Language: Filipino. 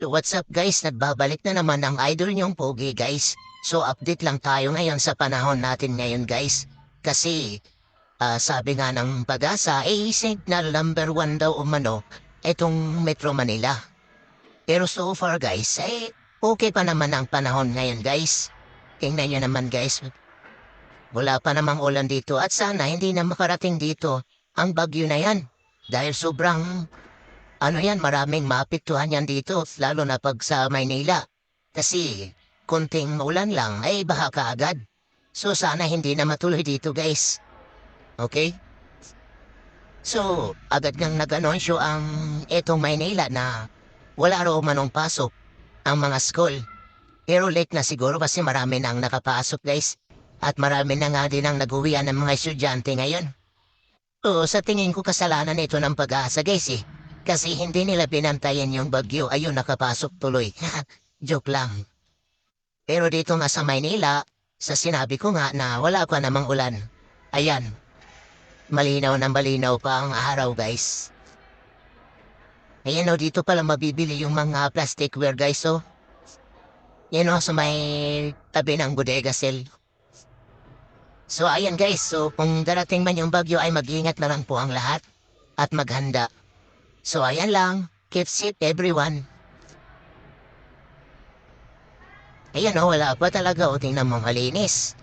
What's up guys? Nagbabalik na naman ang idol niyong Pogi guys. So update lang tayo ngayon sa panahon natin ngayon guys. Kasi ah, sabi nga ng pag-asa, eh signal number one daw umano itong Metro Manila. Pero so far guys, eh okay pa naman ang panahon ngayon guys. Tingnan niyo naman guys. Wala pa namang ulan dito at sana hindi na makarating dito ang bagyo na yan. Dahil sobrang ano yan, maraming maapektuhan yan dito, lalo na pag sa Maynila. Kasi, kunting ulan lang, ay baha ka agad. So, sana hindi na matuloy dito, guys. Okay? So, agad ngang nag-anunsyo ang etong Maynila na wala raw manong pasok ang mga school. Pero late na siguro kasi marami nang nakapasok, guys. At marami na nga din ang nag-uwian ng mga estudyante ngayon. Oo, sa tingin ko kasalanan ito ng pag-asa, guys, eh. Kasi hindi nila binantayan yung bagyo, ayun nakapasok tuloy. Joke lang. Pero dito nga sa Maynila, sa sinabi ko nga na wala pa namang ulan. Ayan. Malinaw na malinaw pa ang araw, guys. Ayan o, dito pala mabibili yung mga plasticware, guys, oh. Yan o, sa may tabi ng bodega sale. So, ayan guys, so kung darating man yung bagyo ay mag-ingat na lang po ang lahat at maghanda. So ayan lang. Keep safe everyone. Ayan o, wala pa talaga o tingnan mo malinis.